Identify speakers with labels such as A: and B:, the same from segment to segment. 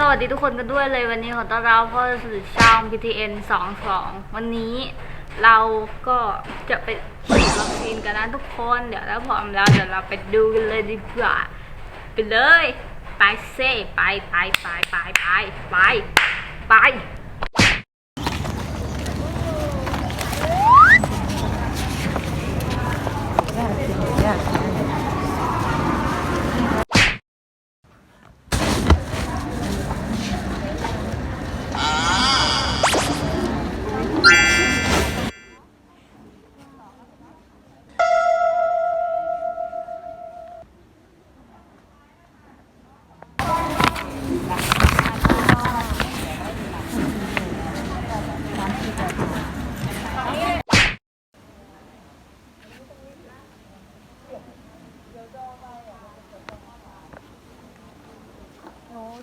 A: สวัสดีทุกคนกันด้วยเลยวันนี้ขอต้อนรับเข้าสู่ช่อง PTN 22 วันนี้เราก็จะไปฉีดวัคซีนกันนะทุกคนเดี๋ยวแล้วพร้อมแล้วเดี๋ยวเราไปดูกันเลยดีกว่าไปเลย ไปเซ่ไปไปไปไปไปไปไป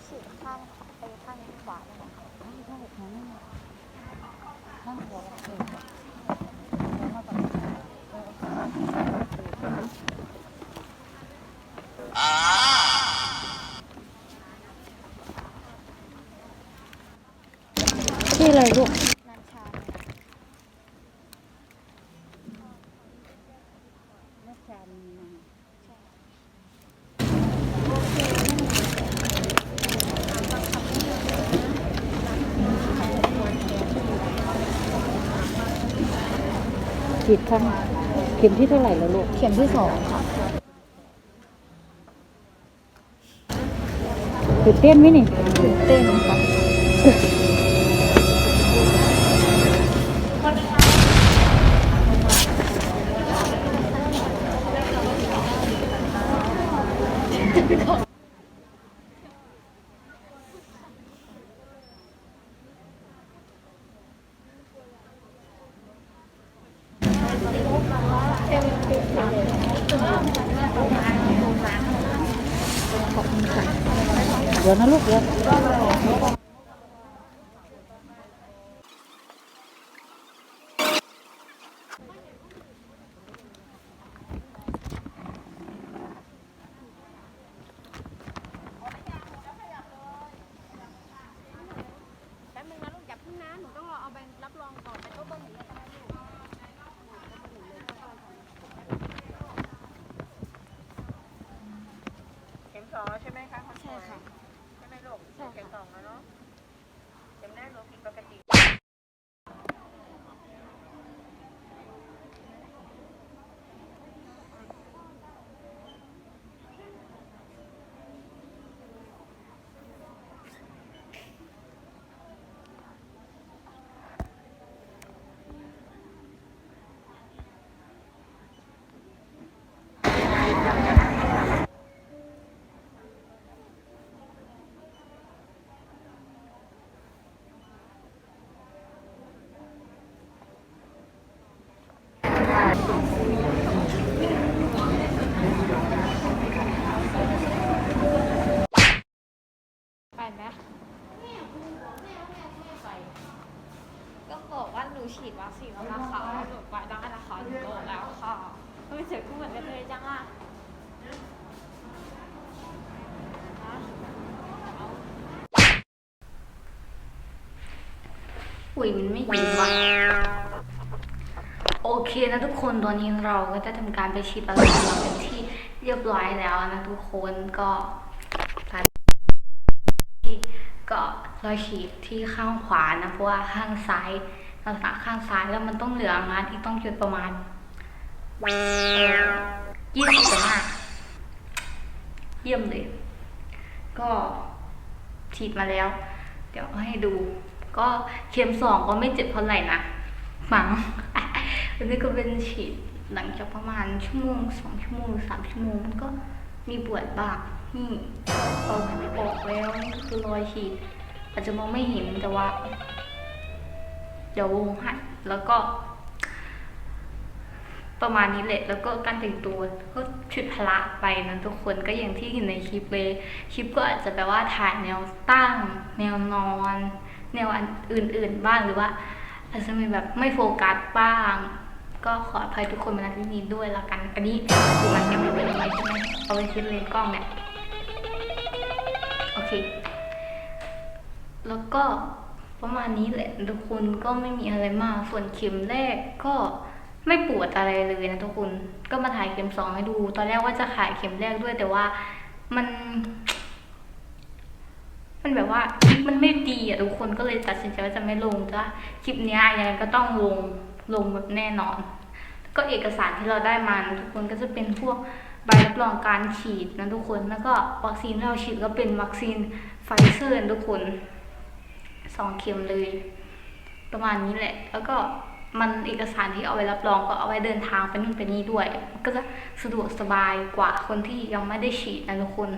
B: ฉีดข้างไปข้างขวาเลยค่ะข้างข้างข้างข้างหัวเออ
C: ชื่ออะไรลูก
B: นันชา
C: นักจามีนา ฉีดครั้งเข็มที่เท่าไหร่แล้วลูก
B: เข็มที่สองค่ะ
C: ตื่นเต้นไหมนี่ ตื่น
B: เต้นค่ะ
C: เดี๋ยวนะลูกเดี๋ยว
B: แป๊บนึงนะลูกอย่าพึ่งนะ หนูต้องรอเอาใบรับรองก่อนแต่ก็เบิ้งอยู่แล้วก็ได้ลูก
D: เข็มสองแล้วใช่ไหม คะคนส
B: ใช่
D: วย
B: ค่ะ
D: ใช่ไหมลูก
B: ใช่ค่ะ
D: เข็มสองแล้วเนาะเข็มแรกหนูผิดปกติ
B: ไปไหมก็บอกว่าหนู ฉีดวัคซีนแล้วนะคะหนูไปได้นะคะหนูโตแล้วค่ะไม่เจอกูเหมือนกันเลยจังอะ
A: อุ้ยมันไม่ยินว่ะโอเคนะทุกคนตอนนี้เราก็จะทำการไปฉีดวัคซีนเราเป็นที่เรียบร้อยแล้วนะทุกคนก็ที่ก็รอยฉีดที่ข้างขวานะเพราะว่าข้างซ้าย รักษาข้างซ้ายแล้วมันต้องเหลืองานที่ต้องจุดประมาณยี่สิบหน้าเยี่ยมเลย ก็ฉีดมาแล้ว เดี๋ยวให้ดู ก็เข็มสองก็ไม่เจ็บเท่าไหร่นะมั้งอันนี้ก็เป็นฉีดหลังจากประมาณชั่วโมงสองชั่วโมงสามชั่วโมงมันก็มีปวดบ้างนี่ออกออกแล้วนี่คือรอยฉีดอาจจะมองไม่เห็นแต่ว่า เดี๋ยววงให้แล้วก็ ประมาณนี้แหละ แล้วก็การแต่งตัวก็ชุดพละไปนะทุกคนก็อย่างที่เห็นในคลิปเลย คลิปก็อาจจะแปลว่าถ่ายแนวตั้ง แนวนอน แนวอื่นๆบ้างหรือว่า อาจจะมีแบบไม่โฟกัสบ้าง ก็ขออภัยทุกคนมาณที่นี้ด้วยละกัน อันนี้คือมันยังไม่เป็นไรใช่ไหมเอาไว้คิดเลยกล้องเนี่ย โอเค แล้วก็ ประมาณนี้แหละทุกคนก็ไม่มีอะไรมากส่วนเข็มแรกก็ไม่ปวดอะไรเลยนะทุกคนก็มาถ่ายเข็มสองให้ดู ตอนแรกว่าจะขายเข็มแรกด้วยแต่ว่ามัน มันแบบว่ามันไม่ดีอะทุกคนก็เลยตัดสินใจว่าจะไม่ลงจ้ะคลิปนี้ยยังไงก็ต้องลงลงแบบแน่นอน ก็เอกสารที่เราได้มานะทุกคนก็จะเป็นพวกใบรับรองการฉีดนะทุกคนแล้วก็วัคซีนที่เราฉีดก็เป็นวัคซีนไฟเซอร์นะทุกคน สองเข็มเลย ประมาณนี้แหละ แล้วก็มันเอกสารที่เอาไว้รับรองก็เอาไว้เดินทางไปนู่นไปนี่ด้วย ก็จะสะดวกสบายกว่าคนที่ยังไม่ได้ฉีดนะทุกคน